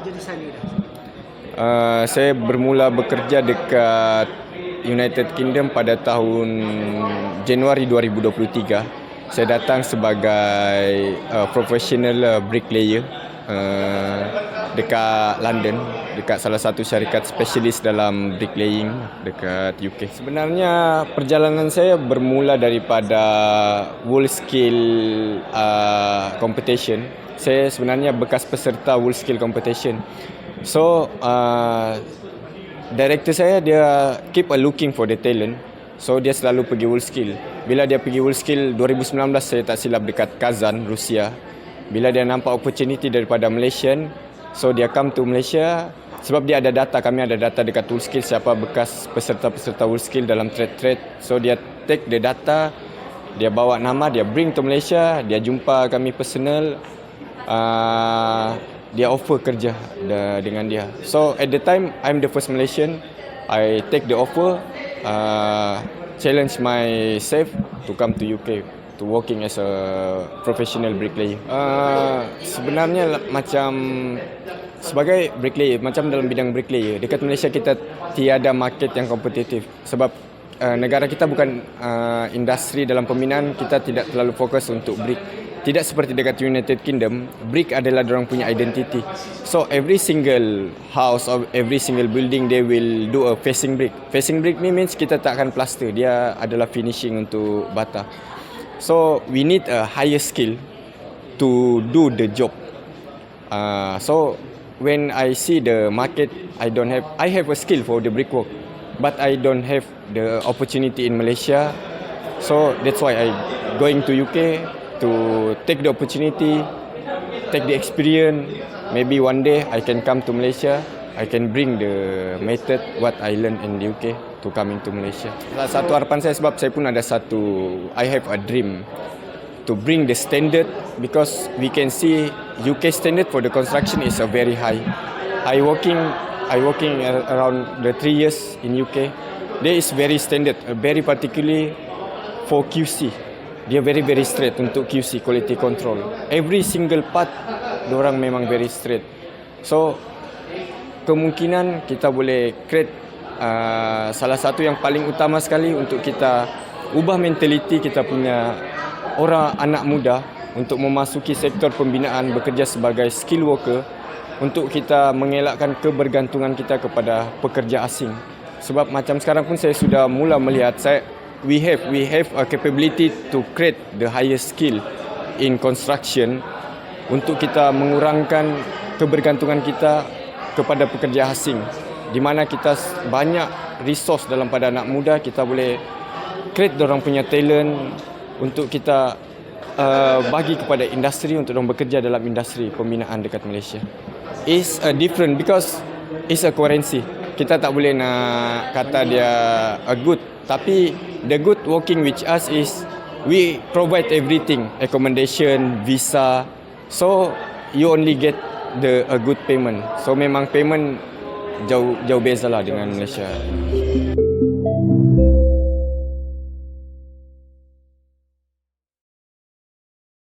Jadi dah. Uh, saya bermula bekerja dekat United Kingdom pada tahun Januari 2023. Saya datang sebagai uh, professional uh, bricklayer uh, dekat London, dekat salah satu syarikat spesialis dalam bricklaying dekat UK. Sebenarnya perjalanan saya bermula daripada World Skill uh, Competition. Saya sebenarnya bekas peserta World Skill Competition. So, uh, director saya dia keep a looking for the talent. So dia selalu pergi World Skill. Bila dia pergi World Skill 2019 saya tak silap dekat Kazan, Rusia. Bila dia nampak opportunity daripada Malaysian, so dia come to Malaysia sebab dia ada data, kami ada data dekat World Skill siapa bekas peserta-peserta World Skill dalam trade-trade. So dia take the data, dia bawa nama, dia bring to Malaysia, dia jumpa kami personal, uh, dia offer kerja de- dengan dia. So at the time I'm the first Malaysian, I take the offer, uh, challenge myself to come to UK to working as a professional bricklayer. Uh, sebenarnya macam sebagai bricklayer, macam dalam bidang bricklayer, dekat Malaysia kita tiada market yang kompetitif sebab uh, negara kita bukan uh, industri dalam pembinaan, kita tidak terlalu fokus untuk brick. Tidak seperti dekat United Kingdom, brick adalah orang punya identity. So every single house or every single building they will do a facing brick. Facing brick ni means kita tak akan plaster, dia adalah finishing untuk bata. So we need a higher skill to do the job. Uh, so when I see the market, I don't have I have a skill for the brickwork, but I don't have the opportunity in Malaysia. So that's why I going to UK to take the opportunity, take the experience. Maybe one day I can come to Malaysia. I can bring the method what I learn in the UK to coming to Malaysia. Satu harapan saya sebab saya pun ada satu I have a dream to bring the standard because we can see UK standard for the construction is a very high. I working I working around the three years in UK. There is very standard, uh, very particularly for QC. Dia very very straight untuk QC quality control. Every single part, orang memang very straight. So kemungkinan kita boleh create uh, salah satu yang paling utama sekali untuk kita ubah mentaliti kita punya orang anak muda untuk memasuki sektor pembinaan bekerja sebagai skill worker untuk kita mengelakkan kebergantungan kita kepada pekerja asing. Sebab macam sekarang pun saya sudah mula melihat saya we have we have a capability to create the highest skill in construction untuk kita mengurangkan kebergantungan kita kepada pekerja asing di mana kita banyak resource dalam pada anak muda kita boleh create orang punya talent untuk kita uh, bagi kepada industri untuk orang bekerja dalam industri pembinaan dekat Malaysia. Is a different because it's a currency. Kita tak boleh nak kata dia a good tapi the good working with us is we provide everything accommodation visa so you only get the a good payment. So memang payment jauh jauh beza lah dengan Malaysia